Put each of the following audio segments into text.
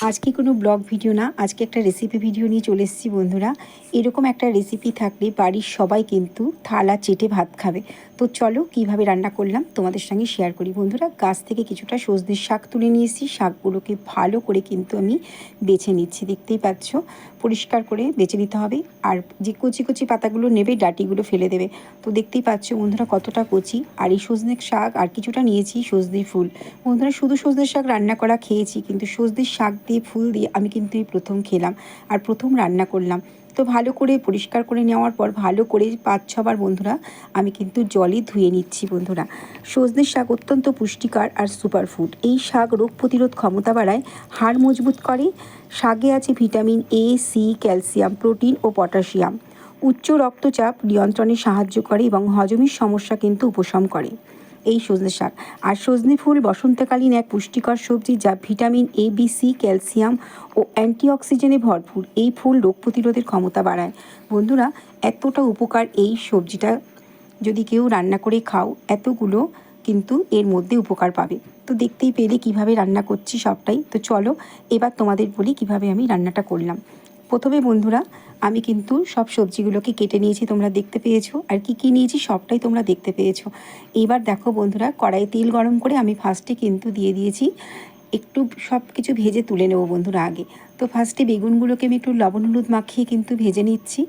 আজকে কোনো blog video না, আজকে একটা রেসিপি ভিডিও নিয়ে চলে এসেছি বন্ধুরা। এরকম একটা রেসিপি থাকলে বাড়ির সবাই কিন্তু থালা চেটে ভাত খাবে। তো চলো কীভাবে রান্না করলাম তোমাদের সঙ্গে শেয়ার করি। বন্ধুরা, গাছ থেকে কিছুটা সজনের শাক তুলে নিয়েছি। শাকগুলোকে ভালো করে কিন্তু আমি বেছে নিচ্ছি, দেখতেই পাচ্ছ। পরিষ্কার করে বেছে নিতে হবে। আর যে কচি কচি পাতাগুলো নেবে, ডাটিগুলো ফেলে দেবে। তো দেখতেই পাচ্ছ বন্ধুরা কতটা কচি। আর এই সজনে শাক আর কিছুটা নিয়েছি সজনে ফুল। বন্ধুরা, শুধু সজনের শাক রান্না করা খেয়েছি, কিন্তু সজনের শাক দিয়ে ফুল দিয়ে আমি কিন্তু এই প্রথম খেলাম আর প্রথম রান্না করলাম। তো ভালো করে পরিষ্কার করে নেওয়ার পর ভালো করে পাঁচ ছবার বন্ধুরা আমি কিন্তু জলে ধুয়ে নিচ্ছি বন্ধুরা। সজনের শাক অত্যন্ত পুষ্টিকর আর সুপারফুড এই শাক রোগ প্রতিরোধ ক্ষমতা বাড়ায়, হাড় মজবুত করে, শাকে আছে vitamin A C calcium protein O potassium উচ্চ রক্তচাপ নিয়ন্ত্রণে সাহায্য করে এবং হজমের সমস্যা কিন্তু উপশম করে। এই সজনে শাক। আর সজনে ফুল বসন্তকালীন এক পুষ্টিকর সবজি যা vitamin A B C calcium ও অ্যান্টিঅক্সিজেনে ভরপুর। এই ফুল রোগ প্রতিরোধের ক্ষমতা বাড়ায়। বন্ধুরা, এতটা উপকার এই সবজিটা যদি কেউ রান্না করে খাও, এতগুলো কিন্তু এর মধ্যে উপকার পাবে। তো দেখতেই পেলে কীভাবে রান্না করছি সবটাই। তো চলো, এবার তোমাদের বলি কীভাবে আমি রান্নাটা করলাম। প্রথমে বন্ধুরা, আমি কিন্তু সব সবজিগুলোকে কেটে নিয়েছি, তোমরা দেখতে পেয়েছ। আর কি কি নিয়েছি সবটাই তোমরা দেখতে পেয়েছ। এবার দেখো বন্ধুরা কড়াই তেল গরম করে আমি ফার্স্টে কিন্তু দিয়ে দিয়েছি, একটু সব কিছু ভেজে তুলে নেব বন্ধুরা আগে। তো ফার্স্টে বেগুনগুলোকে আমি একটু লবণ হলুদ মাখিয়ে কিন্তু ভেজে নিচ্ছি।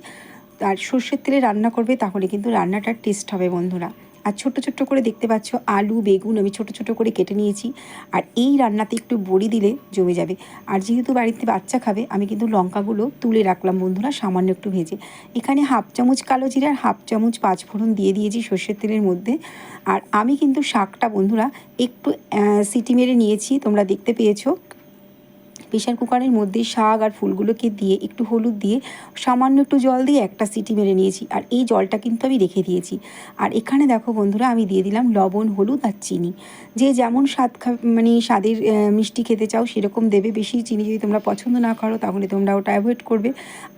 আর সর্ষের তেলে রান্না করবে, তাহলে কিন্তু রান্নাটার টেস্ট হবে বন্ধুরা। আর ছোট ছোট করে দেখতে পাচ্ছ আলু, বেগুন আমি ছোট ছোট করে কেটে নিয়েছি। আর এই রান্নাতে একটু বড়ি দিলে জমে যাবে। আর যেহেতু বাড়িতে বাচ্চা খাবে, আমি কিন্তু লঙ্কাগুলো তুলে রাখলাম বন্ধুরা, সামান্য একটু ভেজে। এখানে হাফ চামচ কালো জিরা আর হাফ চামচ পাঁচফোড়ন দিয়ে দিয়েছি সর্ষের তেলের মধ্যে। আর আমি কিন্তু শাকটা বন্ধুরা একটু সিটি মেরে নিয়েছি, তোমরা দেখতে পেয়েছ। প্রেশার কুকারের মধ্যে শাক আর ফুলগুলোকে দিয়ে একটু হলুদ দিয়ে সামান্য একটু জল দিয়ে একটা সিটি মেরে নিয়েছি। আর এই জলটা কিন্তু আমি রেখে দিয়েছি। আর এখানে দেখো বন্ধুরা, আমি দিয়ে দিলাম লবণ, হলুদ আর চিনি। যে যেমন স্বাদ খা মানে স্বাদের মিষ্টি খেতে চাও সেরকম দেবে। বেশি চিনি যদি তোমরা পছন্দ না করো তাহলে তোমরা ওটা অ্যাভয়েড করবে।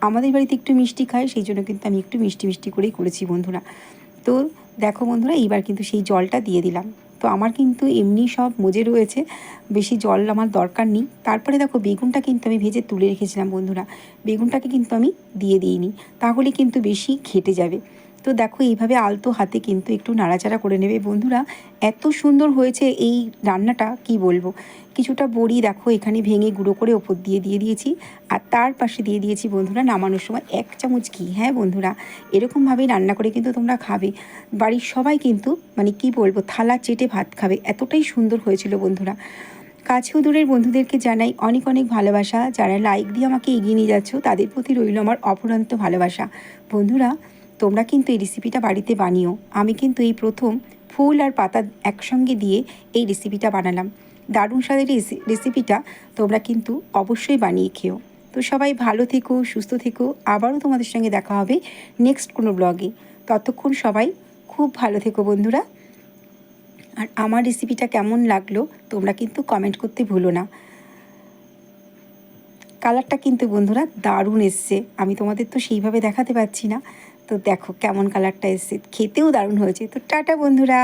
আমাদের বাড়িতে একটু মিষ্টি খায়, সেই জন্য কিন্তু আমি একটু মিষ্টি মিষ্টি করেই করেছি বন্ধুরা। তো দেখো বন্ধুরা, এইবার কিন্তু সেই জলটা দিয়ে দিলাম। তো আমার কিন্তু এমনি সব মজে রয়েছে। বেশি জল আমার দরকার নেই। তারপরে দেখো, বেগুনটা কিন্তু আমি ভেজে তুলে রেখেছিলাম বন্ধুরা। বেগুনটাকে কিন্তু আমি দিয়ে দিইনি। তাহলে কিন্তু বেশি খেটে যাবে। তো দেখো, এইভাবে আলতো হাতে কিন্তু একটু নাড়াচাড়া করে নেবে। বন্ধুরা, এত সুন্দর হয়েছে এই রান্নাটা, কি বলব? কিছুটা বড়ি দেখো, এখানে ভেঙে গুঁড়ো করে ওপর দিয়ে দিয়ে দিয়েছি। আর তার পাশে দিয়ে দিয়েছি বন্ধুরা, নামানোর সময় এক চামচ ঘি। হ্যাঁ বন্ধুরা, এরকমভাবেই রান্না করে কিন্তু তোমরা খাবে। বাড়ির সবাই কিন্তু মানে কি বলব, থালা চেটে ভাত খাবে। এতটাই সুন্দর হয়েছিল বন্ধুরা। কাছে দূরের বন্ধুদেরকে জানাই অনেক অনেক ভালোবাসা। যারা লাইক দিয়ে আমাকে এগিয়ে নিয়ে যাচ্ছ, তাদের প্রতি রইল আমার অপরন্ত ভালোবাসা। বন্ধুরা তোমরা কিন্তু এই রেসিপিটা বাড়িতে বানিও। আমি কিন্তু এই প্রথম ফুল আর পাতা একসঙ্গে দিয়ে এই রেসিপিটা বানালাম। দারুণ স্বাদের রেসিপিটা তোমরা কিন্তু অবশ্যই বানিয়ে খেও। তো সবাই ভালো থেকো, সুস্থ থেকো। আবারও তোমাদের সঙ্গে দেখা হবে নেক্সট কোনো ব্লগে ততক্ষণ সবাই খুব ভালো থেকো বন্ধুরা। আর আমার রেসিপিটা কেমন লাগল তোমরা কিন্তু কমেন্ট করতে ভুলো না। কালারটা কিন্তু বন্ধুরা দারুণ এসছে। আমি তোমাদের তো সেইভাবে দেখাতে পারছি না। তো দেখো কেমন কালারটা এসছে। খেতেও দারুণ হয়েছে। তো টাটা বন্ধুরা।